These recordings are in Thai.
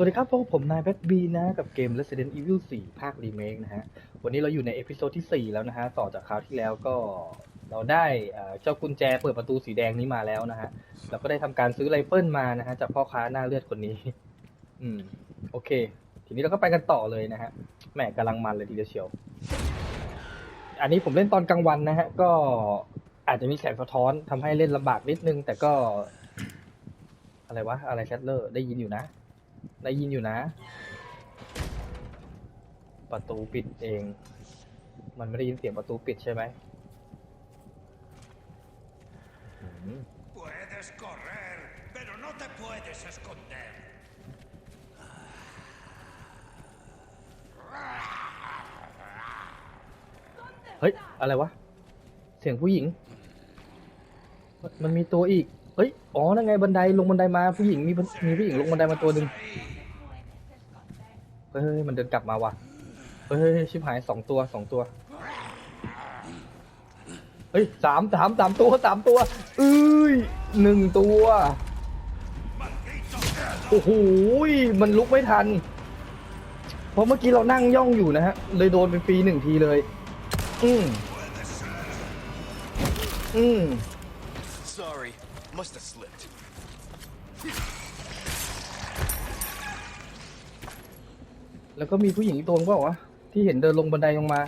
สวัสดีครับพวกผมนายแบ็กบีนะ กับเกม Resident Evil 4 ภาครีเมคนะฮะ วันนี้เราอยู่ในเอพิโซดที่ 4 แล้วนะฮะ ต่อจากคราวที่แล้วก็เราได้เอ่อเจ้ากุญแจเปิดประตูสีแดงนี้มาแล้วนะฮะ เราก็ได้ทำการซื้อไรเฟิลมานะฮะ จากพ่อค้าหน้าเลือดคนนี้ อืม โอเค ทีนี้เราก็ไปกันต่อเลยนะฮะ แหมกำลังมันเลยทีเดียวเชียว อันนี้ผมเล่นตอนกลางวันนะฮะ ก็อาจจะมีแสงสะท้อนทำให้เล่นลำบากนิดนึง แต่ก็ อะไรวะ อะไรแชทเลอร์ ได้ยินอยู่นะ ได้ยินอยู่นะ ประตูปิดเอง มันไม่ได้ยินเสียงประตูปิดใช่ไหมอืม Puedes correr, pero no te puedes esconder. เฮ้ย อะไรวะ เสียงผู้หญิง มันมีตัวอีก เฮ้ย อ๋อ นั่นไงบันไดลงบันไดมาผู้หญิงมีมีผู้หญิงลงบันไดมาตัวหนึ่งเฮ้ย เฮ้ยมันเดินกลับมาว่ะ เฮ้ยชิบหายสองตัวสองตัว เฮ้ยสามสามสามตัวสามตัวเอ้ยหนึ่งตัว โอ้โหมันลุกไม่ทัน เพราะเมื่อกี้เรานั่งย่องอยู่นะฮะ เลยโดนเป็นฟรีหนึ่งทีเลย อืมอืม Sorry, must have slipped. แล้วก็มีผู้หญิงอีกตัวนึงเปล่าวะที่เห็นเดินลงบันไดลงมา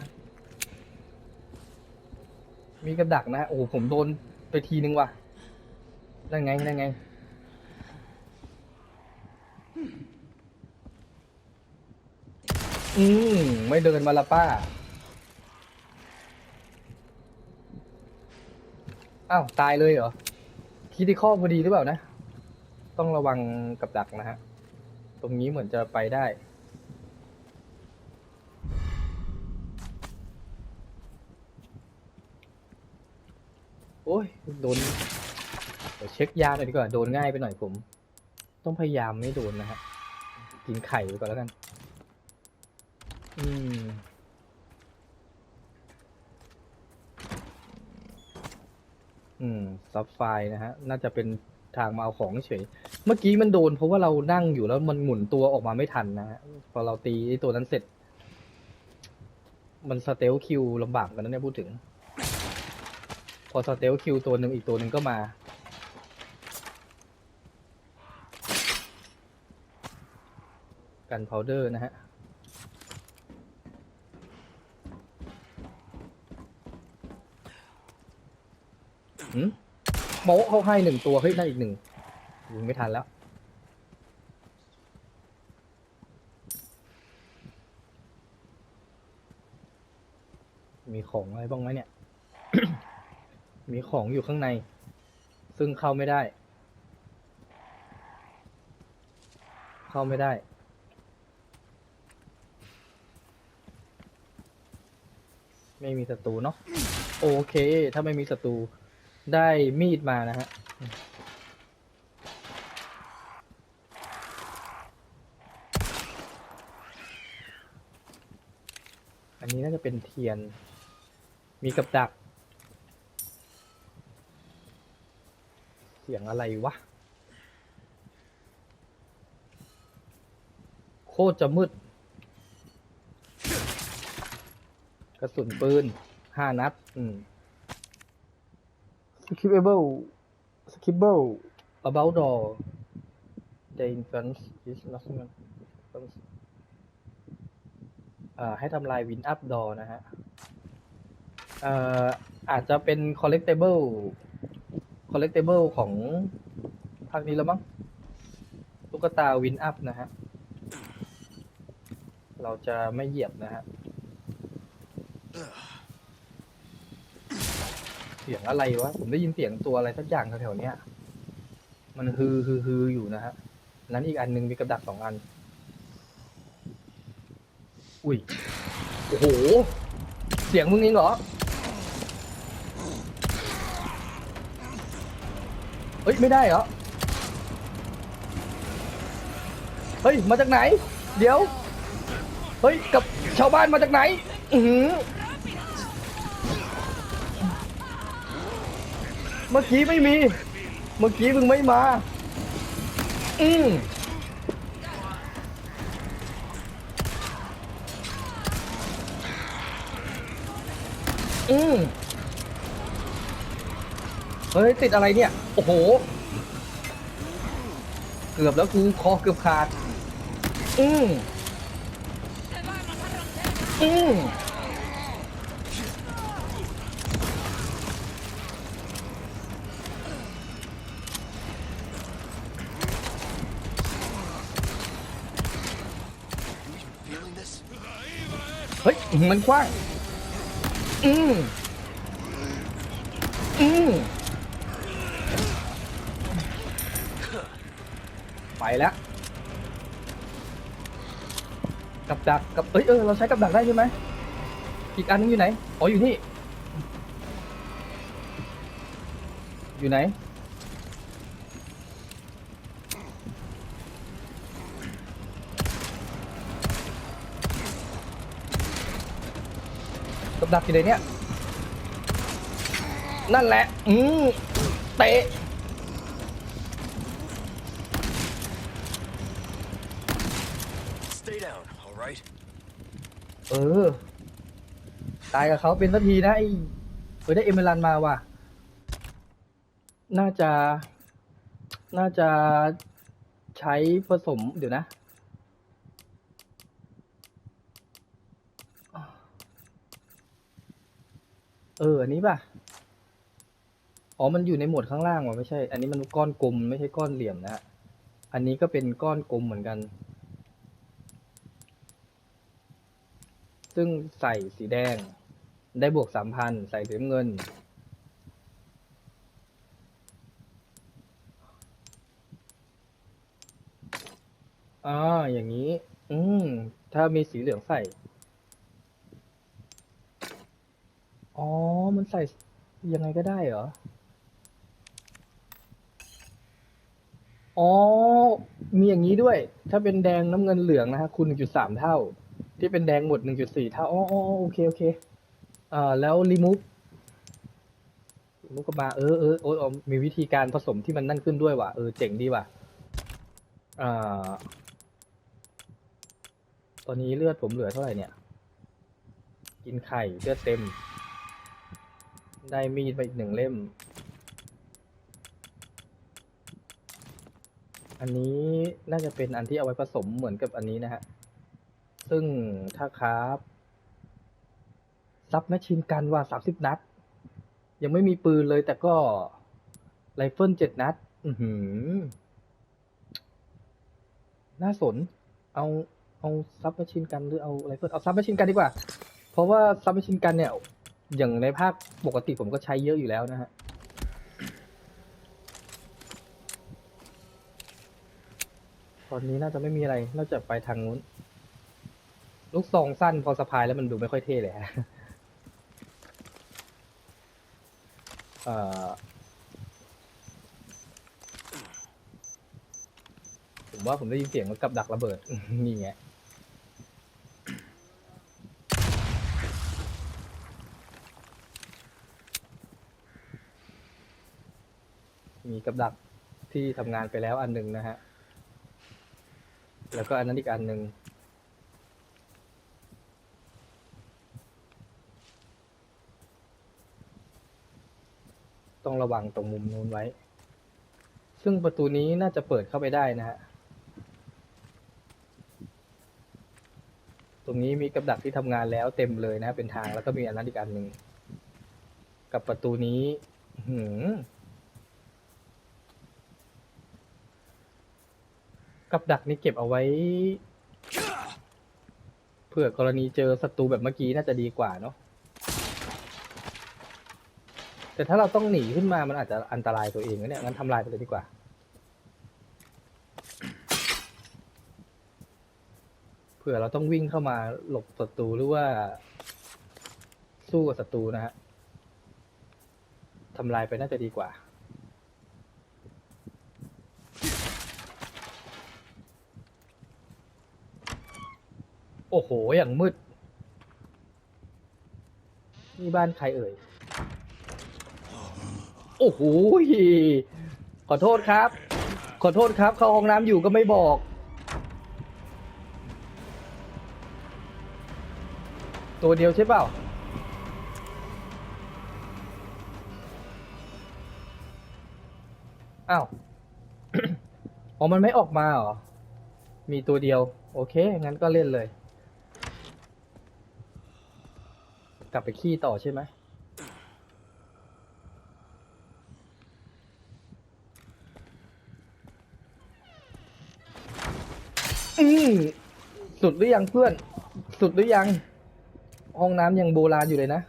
มีกระดักนะโอ้โหผมโดนไปทีนึงว่ะนั่นไงนั่นไง อืมไม่เดินมาละป้าอ้าวตายเลยเหรอคิดที่ข้อพอดีหรือเปล่านะ ต้องระวังกับดักนะฮะ ตรงนี้เหมือนจะไปได้ อ้ยโดนเดี๋ยวเช็คยาหน่อยดีกว่าโดนง่ายไปหน่อยผม ต้องพยายามไม่โดนนะฮะกินไข่ไปก่อนแล้วกัน อืมอืมซับไฟนะฮะ น่าจะเป็นทางมาเอาของเฉย เมื่อกี้มันโดนเพราะว่าเรานั่งอยู่แล้วมันหมุนตัวออกมาไม่ทันนะฮะ พอเราตีตัวนั้นเสร็จ มันสเตลคิวลำบากกันนะเนี่ยพูดถึง พอสเตลคิวตัวหนึ่งอีกตัวหนึ่งก็มา กันพาวเดอร์นะฮะ หืมโมเขาให้หนึ่งตัว เฮ้ยได้อีกหนึ่งยิงไม่ทันแล้ว มีของอะไรบ้างไหมเนี่ย มีของอยู่ข้างใน ซึ่งเข้าไม่ได้ เข้าไม่ได้ ไม่มีศัตรูเนาะโอเค ถ้าไม่มีศัตรูได้มีดมานะฮะอันนี้น่าจะเป็นเทียน มีกับดัก สียงอะไรวะ โคตรจะมืด กระสุนปืนห้านัด อืม skippable skippable about door the infant is not อ่าให้ทำลาย win up door นะฮะ เอ่ออาจจะเป็น collectible collectible ของภาคนี้แล้วมั้งตุ๊กตา win up นะฮะ เราจะไม่เหยียบนะฮะ เสียงอะไรวะ ผมได้ยินเสียงตัวอะไรสักอย่างแถวๆเนี้ย มันฮือฮือฮืออยู่นะฮะ นั้นอีกอันหนึงมีกับดักสองอัน อุ้ย โอ้โห เสียงมึงเองเหรอ ฮ้ยไม่ได้เหรอ เฮ้ยมาจากไหน เดี๋ยว เฮ้ยกับชาวบ้านมาจากไหน อือหือเมื่อกี้ไม่มี เมื่อกี้มึงไม่มา อืม ฮ้ยติดอะไรเนี่ย โอ้โห เกือบแล้วกูคอเกือบขาด อืมอืมเฮ้ย มันกว้างอืมอืม ไปแล้วกับดักกับเอ้ยเออเราใช้กับดักได้ใช่ไหมอีกอันนึงอยู่ไหนอ๋ออยู่นี่ อยู่ไหน กับดักอยู่ไหนเนี่ย นั่นแหละ อืมเตะ เออ ตายกับเขาเป็นสักทีนะไอ้เออได้เอเมรันมาว่ะ น่าจะ น่าจะใช้ผสมเดี๋ยวนะเอออันนี้ป่ะ อ๋อ มันอยู่ในหมวดข้างล่างว่ะไม่ใช่ อันนี้มันก้อนกลมไม่ใช่ก้อนเหลี่ยมนะฮะอันนี้ก็เป็นก้อนกลมเหมือนกัน ซึ่งใส่สีแดง ได้บวกสามพันใส่สีเงิน อ่า อย่างนี้ อืม ถ้ามีสีเหลืองใส่ อ๋อ มันใส่ยังไงก็ได้เหรอ อ๋อ มีอย่างนี้ด้วย ถ้าเป็นแดงน้ำเงินเหลืองนะฮะคูณ1.3เท่า ที่เป็นแดงหมด1.4เท่าอ๋ออ๋อโอเคโอเคอ่าแล้วรีมูฟรีมูฟก็มาเออเออโอ้ยอ๋อมีวิธีการผสมที่มันนั่นขึ้นด้วยว่ะเออเจ๋งดีว่ะอ่าตอนนี้เลือดผมเหลือเท่าไหร่เนี่ย กินไข่เลือดเต็ม ได้มีดไปอีกหนึ่งเล่ม อันนี้น่าจะเป็นอันที่เอาไว้ผสมเหมือนกับอันนี้นะฮะ ซึ่งถ้าครับซับแมชชีนกันว่าสามสิบนัด ยังไม่มีปืนเลยแต่ก็ไรเฟิลเจ็ดนัด อือหือ น่าสน เอาเอาซับแมชชีนกันหรือเอาไรเฟิลเอาซับแมชชีนกันดีกว่า เพราะว่าซับแมชชีนกันเนี่ย อย่างในภาคปกติผมก็ใช้เยอะอยู่แล้วนะฮะตอนนี้น่าจะไม่มีอะไร นอกจากไปทางนู้น ลูกซองสั้นพอสะพายแล้วมันดูไม่ค่อยเท่เลยฮะเอ่อผมว่าผมได้ยินเสียงมันกับดักระเบิด นี่ไงมีกับดักที่ทำงานไปแล้วอันหนึ่งนะฮะ แล้วก็อันนั้นอีกอันหนึ่ง ต้องระวังตรงมุมนู้นไว้ ซึ่งประตูนี้น่าจะเปิดเข้าไปได้นะฮะ ตรงนี้มีกับดักที่ทำงานแล้วเต็มเลยนะ เป็นทางแล้วก็มีอันนั้นอีกอันหนึ่ง กับประตูนี้ หือกับดักนี่เก็บเอาไว้เผื่อกรณีเจอศัตรูแบบเมื่อกี้น่าจะดีกว่าเนาะ แต่ถ้าเราต้องหนีขึ้นมามันอาจจะอันตรายตัวเองนะเนี่ยงั้นทำลายไปเลยดีกว่า เผื่อเราต้องวิ่งเข้ามาหลบศัตรูหรือว่า สู้กับศัตรูนะฮะทำลายไปน่าจะดีกว่า โอ้โห อย่างมืด นี่บ้านใครเอ่ย โอ้โหขอโทษครับ ขอโทษครับเข้าห้องน้ำอยู่ก็ไม่บอก ตัวเดียวใช่เปล่า อ้าว อ๋อมันไม่ออกมาหรอ มีตัวเดียว โอเค งั้นก็เล่นเลย กลับไปขี้ต่อใช่ไหม อืมสุดหรือยังเพื่อน สุดหรือยัง ห้องน้ำยังโบราณอยู่เลยนะ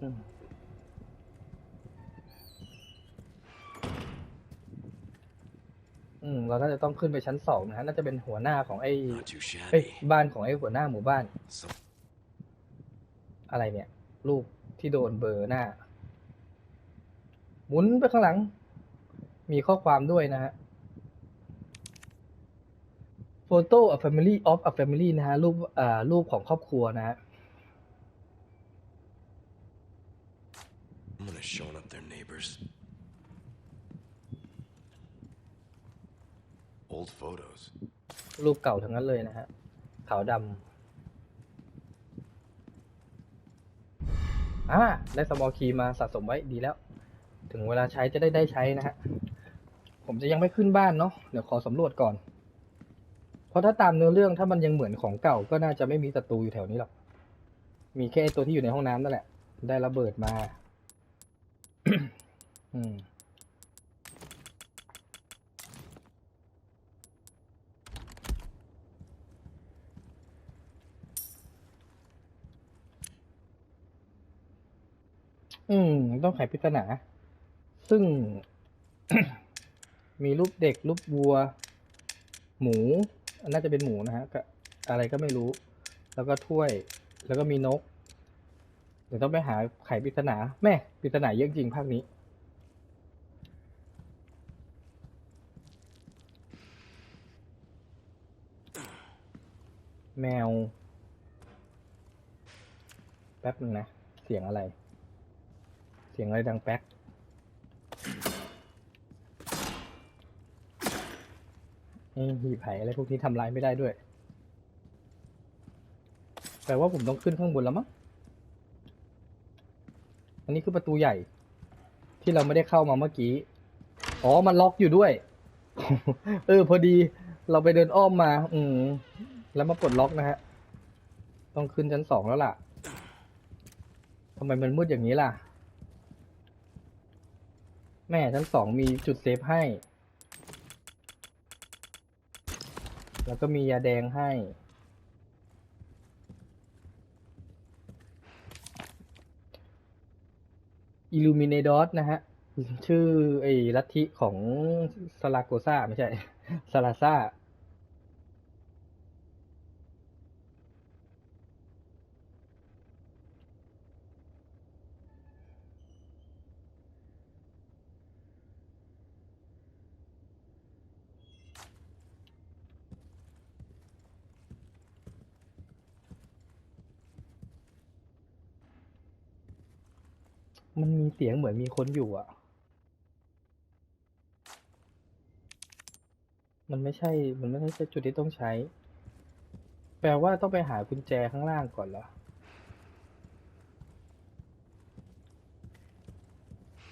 อืมอืม เราน่าจะต้องขึ้นไปชั้นสองนะฮะ น่าจะเป็นหัวหน้าของไอ้ Not too เอ้ย shabby. บ้านของไอ้หัวหน้าหมู่บ้าน Some อะไรเนี่ย รูปที่โดนเบลอร์หน้า หมุนไปข้างหลัง มีข้อความด้วยนะฮะ Photo a family of a family นะฮะ รูปอ่ารูปของครอบครัวนะฮะ I'm gonna show up their neighbors. Old photos. รูปเก่าทั้งนั้นเลยนะฮะ ขาวดำอ่าได้สมอลคีย์มาสะสมไว้ดีแล้ว ถึงเวลาใช้จะได้ได้ใช้นะฮะ ผมจะยังไม่ขึ้นบ้านเนาะเดี๋ยวขอสำรวจก่อน เพราะถ้าตามเนื้อเรื่องถ้ามันยังเหมือนของเก่าก็น่าจะไม่มีศัตรูอยู่แถวนี้หรอก มีแค่ตัวที่อยู่ในห้องน้ำนั่นแหละ ได้ระเบิดมา อืมอืม ต้องไขปริศนา ซึ่ง มีรูปเด็กรูปวัว หมู น่าจะเป็นหมูนะฮะก็อะไรก็ไม่รู้ แล้วก็ถ้วย แล้วก็มีนก เดี๋ยวต้องไปหาไขปริศนาแม่ปริศนาเยอะจริงภาคนี้ แมว แป๊บนึงนะ เสียงอะไร เสียงอะไรดังแป๊ก นี่หีบไผ่อะไรพวกนี้ทำลายไม่ได้ด้วย แปลว่าผมต้องขึ้นข้างบนแล้วมั้ง อันนี้คือประตูใหญ่ ที่เราไม่ได้เข้ามาเมื่อกี้ อ๋อ มันล็อกอยู่ด้วย เออ พอดีเราไปเดินอ้อมมา อืม แล้วมาปลดล็อกนะฮะ ต้องขึ้นชั้นสองแล้วล่ะทำไมมันมืดอย่างนี้ล่ะ แม่ชั้นสองมีจุดเซฟให้ แล้วก็มียาแดงให้ อิลูมิเนดอสนะฮะ ชื่อไอ้ลัทธิของสลาโกซาไม่ใช่ สลาซา มันมีเสียงเหมือนมีคนอยู่อะ มันไม่ใช่ มันไม่ใช่จุดที่ต้องใช้ แปลว่าต้องไปหากุญแจข้างล่างก่อนเหรอ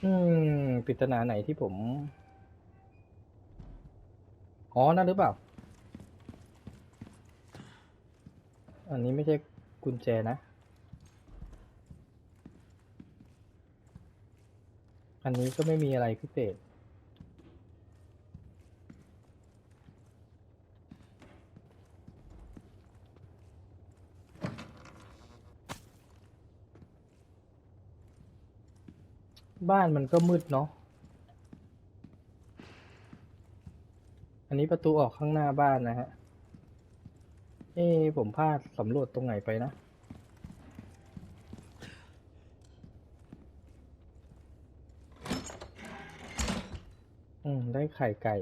อืมปริศนาไหนที่ผม อ๋อ นั่นหรือเปล่า อันนี้ไม่ใช่กุญแจนะ อันนี้ก็ไม่มีอะไรพิเศษ บ้านมันก็มืดเนาะ อันนี้ประตูออกข้างหน้าบ้านนะฮะ เอ๊ะผมพลาดสำรวจตรงไหนไปนะ มได้ไข่ไก่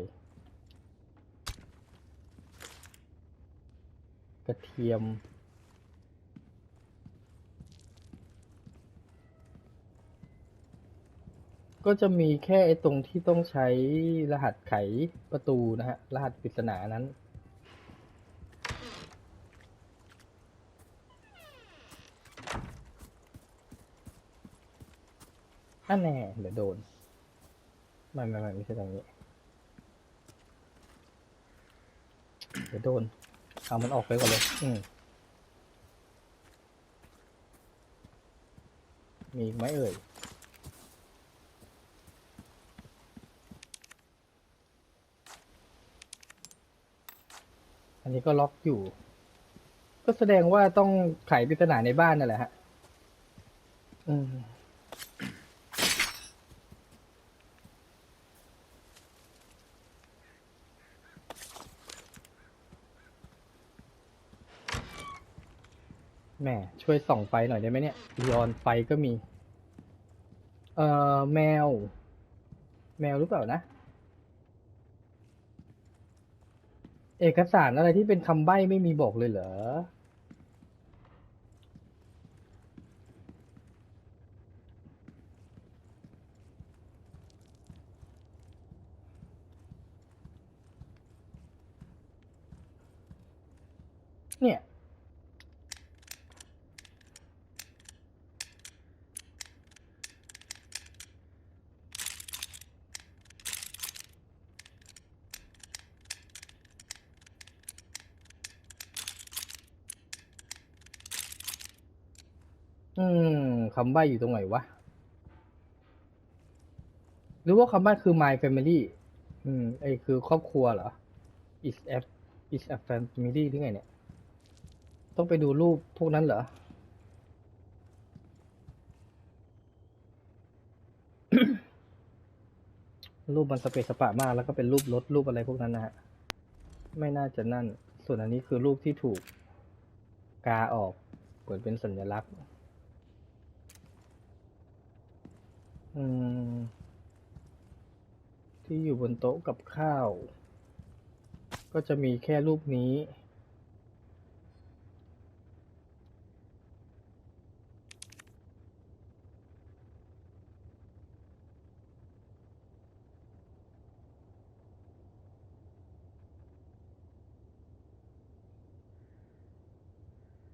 กระเทียม ก็จะมีแค่ไอ้ตรงที่ต้องใช้รหัสไขประตูนะฮะ รหัสปริศนานั้นออันแน่เดี๋ยวโดน ไม่ไม่ไม่ไม่ใช่ตรงนี้เดี๋ยวโดนเอามันออกไปก่อนเลย อืมมีไหมเอ่ยอันนี้ก็ล็อกอยู่ ก็แสดงว่าต้องไขปริศนาในบ้านนั่นแหละฮะ อืม แม่ช่วยส่องไฟหน่อยได้ไหมเนี่ยลีออนไฟก็มี เอ่อแมว แมวหรือเปล่านะ เอกสารอะไรที่เป็นคำใบ้ไม่มีบอกเลยเหรอ เนี่ย อืมคำใบ้อยู่ตรงไหนวะ หรือว่าคำใบ้คือ my family อืมไอคือครอบครัวเหรอ is a is a family หรือไงเนี่ย ต้องไปดูรูปพวกนั้นเหรอรูปมันสเปซสปะมาก แล้วก็เป็นรูปรถรูปอะไรพวกนั้นนะฮะ ไม่น่าจะนั่น ส่วนอันนี้คือรูปที่ถูก กาออกเหมือนเป็นสัญลักษณ์ อืม ที่อยู่บนโต๊ะกับข้าว ก็จะมีแค่รูปนี้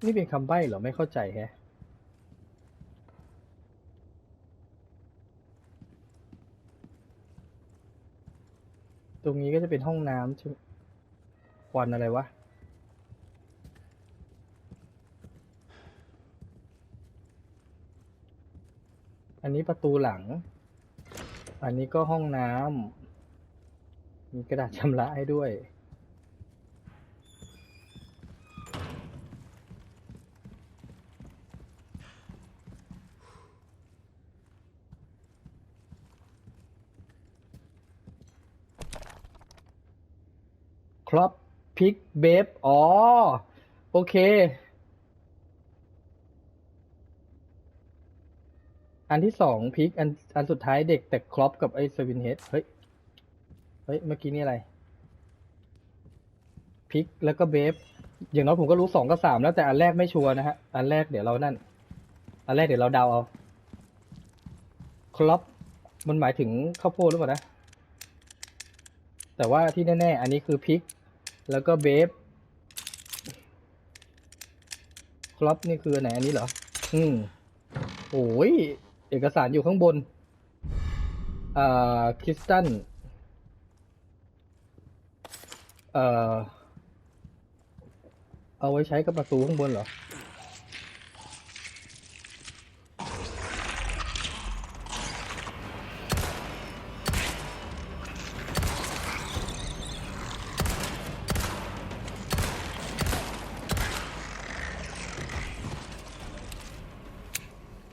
นี่เป็นคำใบ้เหรอ ไม่เข้าใจแฮะ รงนี้ก็จะเป็นห้องน้ำใช่ไหมควันอะไรวะ อันนี้ประตูหลัง อันนี้ก็ห้องน้ำมีกระดาษชำระให้ด้วย ครอปพิกเบฟอ๋อ โอเค อันที่สองพิกอันอันสุดท้ายเด็กแต่ครอปกับไอ้สวินเฮดเฮ้ย เฮ้ย เมื่อกี้นี่อะไร พิกแล้วก็เบฟอย่างน้อยผมก็รู้สองกับสามแล้วแต่อันแรกไม่ชัวร์นะฮะ อันแรกเดี๋ยวเรานั่น อันแรกเดี๋ยวเราเดาเอาครอปมันหมายถึงข้าวโพดหรือเปล่านะ แต่ว่าที่แน่ๆ อันนี้คือพริก แล้วก็เบฟครอปนี่คือไหนอันนี้เหรอ อืมโอ้ย เอกสารอยู่ข้างบน อ่าคริสตันเอ่อ เอาไว้ใช้กับประตูข้างบนเหรอ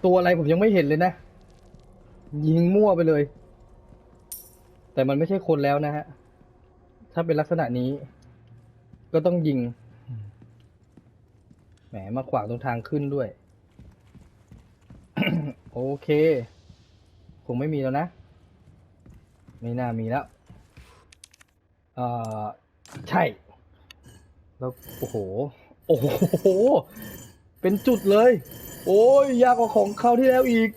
ตัวอะไรผมยังไม่เห็นเลยนะ ยิงมั่วไปเลย แต่มันไม่ใช่คนแล้วนะฮะ ถ้าเป็นลักษณะนี้ ก็ต้องยิง แหมมาขวางตรงทางขึ้นด้วย โอเค คงไม่มีแล้วนะ ไม่น่ามีแล้วเอ่อใช่ แล้ว โอ้โห โอ้โห เป็นจุดเลย โอ้ยยากกว่าของเขาที่แล้วอีก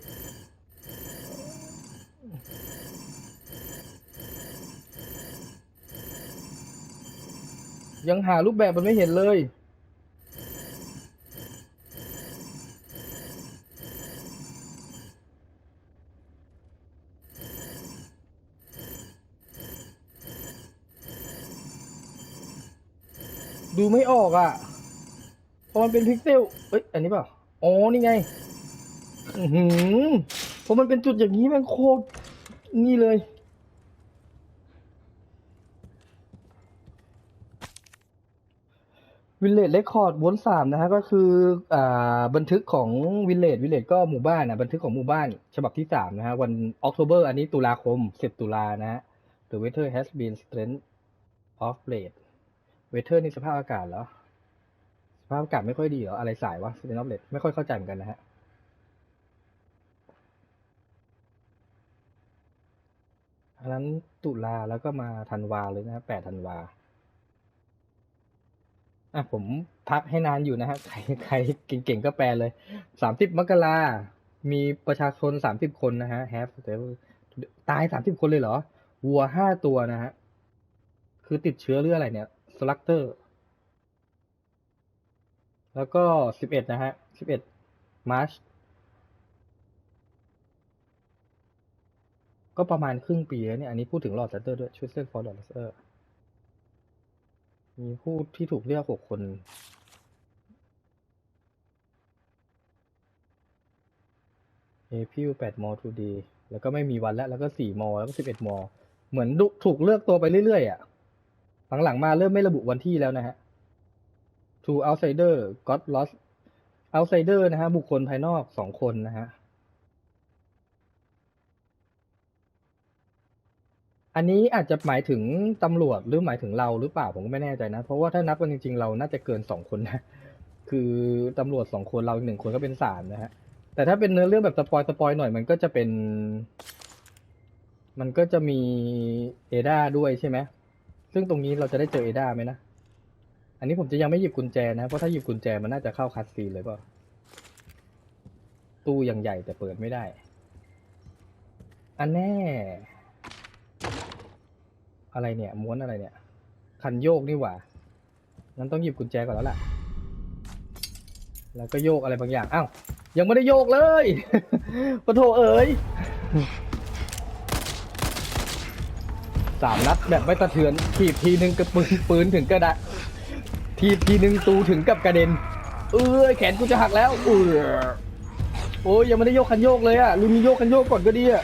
ยังหารูปแบบมันไม่เห็นเลยดูไม่ออกอะ พอมันเป็นพิกเซล เอ้ย อันนี้เปล่า อ๋อนี่ไง อือหือพราะมันเป็นจุดอย่างนี้แมันโคตรนี่เลย วิลเลจเรคคอร์ดวนสามนะฮะก็คืออ่าบันทึกของวิลเลจวิลเลจก็หมู่บ้านนะบันทึกของหมู่บ้าน ฉบับที่สามนะฮะวันออก o เบอร์อันนี้ตุลาคมสิบตุลานะฮะ The weather has been strength of late weather นี่สภาพอากาศเหรอ ภาพอากาศไม่ค่อยดีเหรอ อะไรสายวะ strength of late ไม่ค่อยเข้าใจเหมือนกันนะฮะอันนั้นตุลาแล้วก็มาธันวาเลยนะฮะแปดธันวา อะผมพักให้นานอยู่นะฮะ ใครใครเก่งๆก็แปลเลยสามสิบมกรามีประชาชนสามสิบคนนะฮะ have ตายสามสิบคนเลยเหรอ วัวห้าตัวนะฮะ คือติดเชื้อเรื่องอะไรเนี่ยสลักเตอร์ แล้วก็สิบเอ็ดนะฮะสิบเอ็ดมาร์ชก็ประมาณครึ่งปีแล้วเนี่ย อันนี้พูดถึงลอร์ดเซนเตอร์ด้วยชุดเส้นฟอร์ดลอร์เซอร์มีผู้ที่ถูกเรียกหกคน เอพิวแปดมอทูดีแล้วก็ไม่มีวันแล้ว แล้วก็สี่มอแล้วก็สิบเอ็ดมอเหมือนถูกเลือกตัวไปเรื่อยๆอะ หลังๆมาเริ่มไม่ระบุวันที่แล้วนะฮะ To outsider got lost outsider นะฮะบุคคลภายนอกสองคนนะฮะอันนี้อาจจะหมายถึงตำรวจหรือหมายถึงเราหรือเปล่าผมก็ไม่แน่ใจนะ เพราะว่าถ้านับกันจริง ๆ เราน่าจะเกินสองคนนะ คือตำรวจสองคนเราอีกหนึ่งคนก็เป็นสามนะฮะแต่ถ้าเป็นเนื้อเรื่องแบบสปอยสปอยหน่อยมันก็จะเป็น มันก็จะมีเอดาด้วยใช่ไหมซึ่งตรงนี้เราจะได้เจอเอดาไหมนะ อันนี้ผมจะยังไม่หยิบกุญแจนะ เพราะถ้าหยิบกุญแจมันน่าจะเข้าคัสซีนเลยเปล่า ตู้ยังใหญ่แต่เปิดไม่ได้ อันแน่ อะไรเนี่ย ม้วนอะไรเนี่ย คันโยกนี่หว่างั้นต้องหยิบกุญแจก่อนแล้วล่ะ แล้วก็โยกอะไรบางอย่าง อ้าว ยังไม่ได้โยกเลยปะโถเอ๋ยสามนัดแบบไม่สะเทือนทีบทีนึงกระปืนปืนถึงกระดะ ทีทีนึงตูถึงกับกระเด็น เอ้ยแขนกูจะหักแล้วเออโอ้ยยังไม่ได้โยกคันโยกเลยอะลุงโยกคันโยกก่อนก็ดีอะ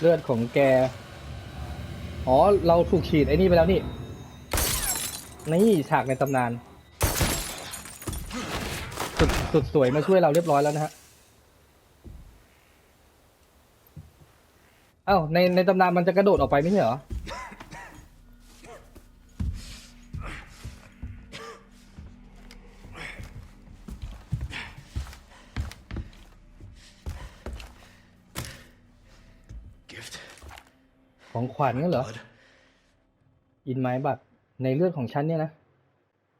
เลือดของแก อ๋อ เราถูกฉีดไอ้นี่ไปแล้วนี่ นี่ฉากในตำนาน สุดสุดสวยมาช่วยเราเรียบร้อยแล้วนะฮะเอ้าในในตำนานมันจะกระโดดออกไปไม่ใช่เหรอ วัญงั้นเหรอ Blood. อินไม้บัตรในเลือดของฉันเนี่ยนะ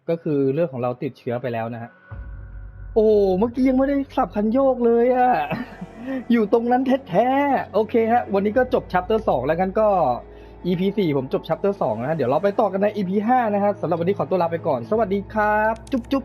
ก็คือเลือดของเราติดเชื้อไปแล้วนะฮะ โอ้เมื่อกี้ยังไม่ได้สับคันโยกเลยอะ อยู่ตรงนั้นแท้ๆ โอเคฮะ วันนี้ก็จบชัปเตอร์สองแล้วกันก็ EP สี่ผมจบชัปเตอร์สองนะฮะ เดี๋ยวเราไปต่อกันใน EP ห้านะฮะสำหรับวันนี้ขอตัวลาไปก่อน สวัสดีครับ จุ๊บจุ๊บ